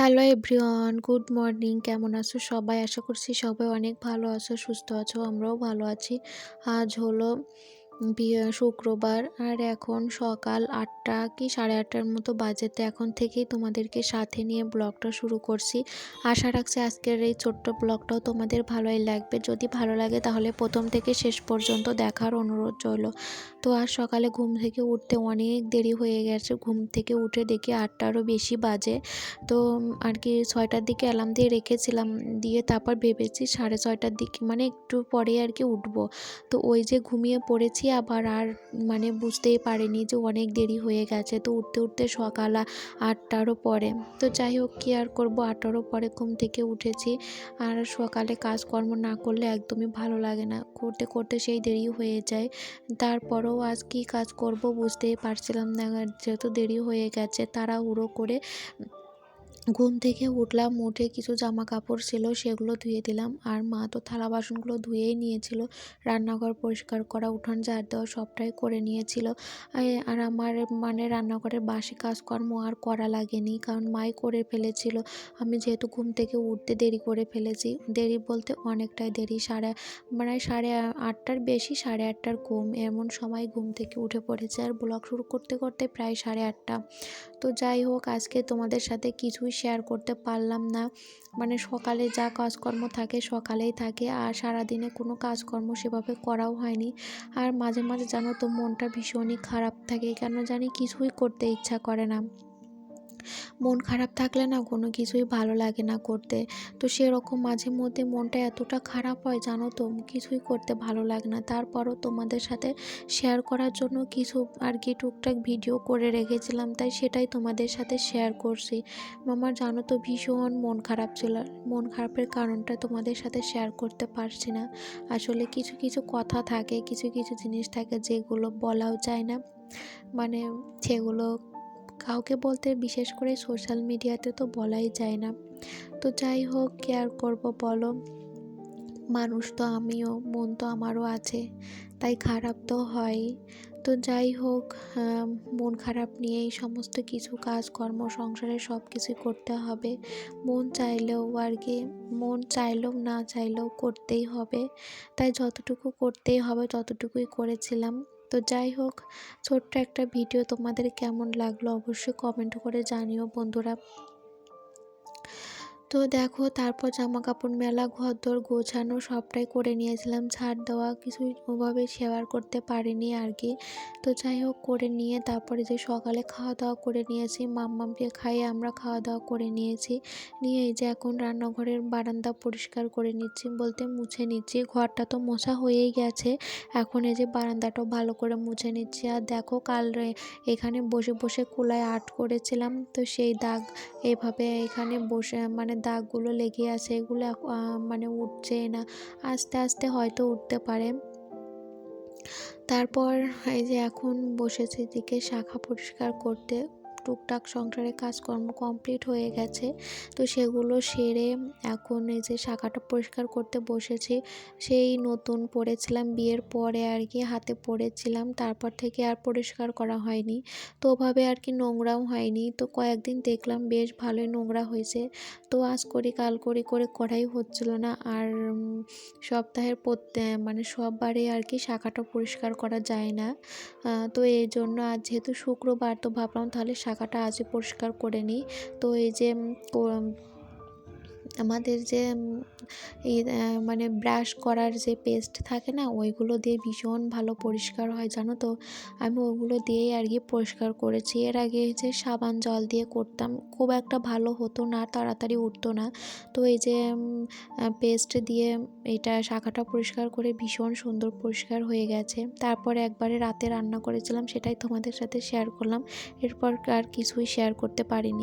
Hello everyone, good morning. কেমন আছো সবাই? আশা করছি সবাই অনেক ভালো আছো, সুস্থ আছো, আমরাও ভালো আছি। আজ হলো শুক্রবার। আর এখন সকাল আটটা কি সাড়ে আটটার মতো বাজেতে এখন থেকেই তোমাদেরকে সাথে নিয়ে ব্লগটা শুরু করছি। আশা রাখছি আজকের এই ছোট্ট ব্লগটাও তোমাদের ভালোই লাগবে। যদি ভালো লাগে তাহলে প্রথম থেকে শেষ পর্যন্ত দেখার অনুরোধ রইল। তো আর সকালে ঘুম থেকে উঠতে অনেক দেরি হয়ে গেছে। ঘুম থেকে উঠে দেখি আটটারও বেশি বাজে। তো আর কি ছয়টার দিকে অ্যালার্ম দিয়ে রেখেছিলাম। দিয়ে তারপর ভেবেছি সাড়ে ছয়টার দিকে মানে একটু পরে আর কি উঠবো। তো ওই যে ঘুমিয়ে পড়েছি আবার আর মানে বুঝতেই পারিনি যে অনেক দেরি হয়ে গেছে। তো উঠতে উঠতে সকাল আটটারও পরে। তো যাই হোক, কী আর করব? আটটারও পরে ঘুম থেকে উঠেছি। আর সকালে কাজকর্ম না করলে একদমই ভালো লাগে না। করতে করতে সেই দেরি হয়ে যায়। তারপরেও আজ কী কাজ করব বুঝতেই পারছিলাম না। যেহেতু দেরি হয়ে গেছে তারা তাড়াহুড়ো করে ঘুম থেকে উঠলাম, উঠে কিছু জামা কাপড় ছিল সেগুলো ধুয়ে দিলাম। আর মা তো থালা বাসনগুলো ধুয়েই নিয়েছিল। রান্নাঘর পরিষ্কার করা, উঠান ঝাড় দেওয়া সবটাই করে নিয়েছিল। আর আমার মানে রান্নাঘরের বাসি কাজকর্ম আর করা লাগেনি কারণ মাই করে ফেলেছিল। আমি যেহেতু ঘুম থেকে উঠতে দেরি করে ফেলেছি, দেরি বলতে অনেকটাই দেরি, সাড়ে মানে সাড়ে আটটার বেশি, সাড়ে আটটার কম এমন সময় ঘুম থেকে উঠে পড়েছে আর ব্লগ শুরু করতে করতে প্রায় সাড়ে আটটা। তো যাই হোক, আজকে তোমাদের সাথে কিছুই শেয়ার করতে পারলাম না। মানে সকালে যা কাজকর্ম থাকে সকালেই থাকে আর সারাদিনে কোনো কাজকর্ম সেভাবে করাও হয়নি। আর মাঝে মাঝে জানো তো মনটা ভীষণই খারাপ থাকে কেন জানি কিছুই করতে ইচ্ছা করে না। মন খারাপ থাকলে না কোনো কিছুই ভালো লাগে না করতে। তো সেরকম মাঝে মধ্যে মনটা এতটা খারাপ হয় জানো তো, কিছুই করতে ভালো লাগে না। তারপরও তোমাদের সাথে শেয়ার করার জন্য কিছু আর কি টুকটাক ভিডিও করে রেখেছিলাম, তাই সেটাই তোমাদের সাথে শেয়ার করছি। আমার জানো তো ভীষণ মন খারাপ ছিল। মন খারাপের কারণটা তোমাদের সাথে শেয়ার করতে পারছি না। আসলে কিছু কিছু কথা থাকে, কিছু কিছু জিনিস থাকে যেগুলো বলাও যায় না। মানে সেগুলো কাউকে বলতে বিশেষ করে সোশ্যাল মিডিয়াতে তো বলাই যায় না। তো যাই হোক কেয়ার করব বলো? মানুষ তো আমিও, মন তো আমারও আছে, তাই খারাপ তো হয়। তো যাই হোক মন খারাপ নিয়েই সমস্ত কিছু, কাজকর্ম, সংসারে সব কিছু করতে হবে। মন চাইলেও আর কি, মন চাইলেও না চাইলেও করতেই হবে। তাই যতটুকু করতেই হবে, ততটুকুই করেছিলাম। তো যাই হোক ছোট্ট একটা ভিডিও তোমাদের কেমন লাগল অবশ্যই কমেন্ট করে জানিও বন্ধুরা। তো দেখো, তারপর জামা কাপড় মেলা ঘর দর গোছানো সবটাই করে নিয়েছিলাম। ছাড় দেওয়া কিছুই ওভাবে শেয়ার করতে পারিনি আর কি তো যাই হোক, করে নিয়ে তারপরে যে সকালে খাওয়া দাওয়া করে নিয়েছি, মাম্মামকে খাইয়ে আমরা খাওয়া দাওয়া করে নিয়েছি। নিয়ে এই যে এখন রান্নাঘরের বারান্দা পরিষ্কার করে নিচ্ছি, বলতে মুছে নিচ্ছি। ঘরটা তো মোছা হয়েই গেছে, এখন এই যে বারান্দাটাও ভালো করে মুছে নিচ্ছি। আর দেখো, কাল এখানে বসে বসে কুলায় আর্ট করেছিলাম, তো সেই দাগ এভাবে এখানে বসে মানে দাগগুলো লেগে আছে, এগুলো মানে উঠছে না, আস্তে আস্তে হয়তো উঠতে পারে। তারপর এই যে এখন বসেছে দিকে শাখা পরিষ্কার করতে। টুকটাক সংসারের কাজকর্ম কমপ্লিট হয়ে গেছে। তো সেগুলো সেরে এখন এই যে শাখাটা পরিষ্কার করতে বসেছি, সেই নতুন পড়েছিলাম বিয়ের পরে আর কি, হাতে পড়েছিলাম তারপর থেকে আর পরিষ্কার করা হয়নি। তো ওভাবে আর কি নোংরাও হয়নি। তো কয়েকদিন দেখলাম বেশ ভালোই নোংরা হয়েছে। তো আজ করি, কাল করি, করে করাই হচ্ছিল না। আর সপ্তাহের প্রত্যে মানে সববারে আর কি শাখাটা পরিষ্কার করা যায় না। তো এই জন্য আজ যেহেতু শুক্রবার, তো ভাবলাম তাহলে শাখাটা আজ পরিষ্কার করে নিই। তো এই যে আমাদের যে মানে ব্রাশ করার যে পেস্ট থাকে না, ওইগুলো দিয়ে ভীষণ ভালো পরিষ্কার হয়, জানো তো? আমি ওগুলো দিয়েই আর কি পরিষ্কার করেছি। এর আগে যে সাবান জল দিয়ে করতাম, খুব একটা ভালো হতো না, তাড়াতাড়ি উঠতো না। তো এই যে পেস্ট দিয়ে এটা শাখাটা পরিষ্কার করে ভীষণ সুন্দর পরিষ্কার হয়ে গেছে। তারপরে একবারে রাতে রান্না করেছিলাম, সেটাই তোমাদের সাথে শেয়ার করলাম। এরপর আর কিছুই শেয়ার করতে পারিনি।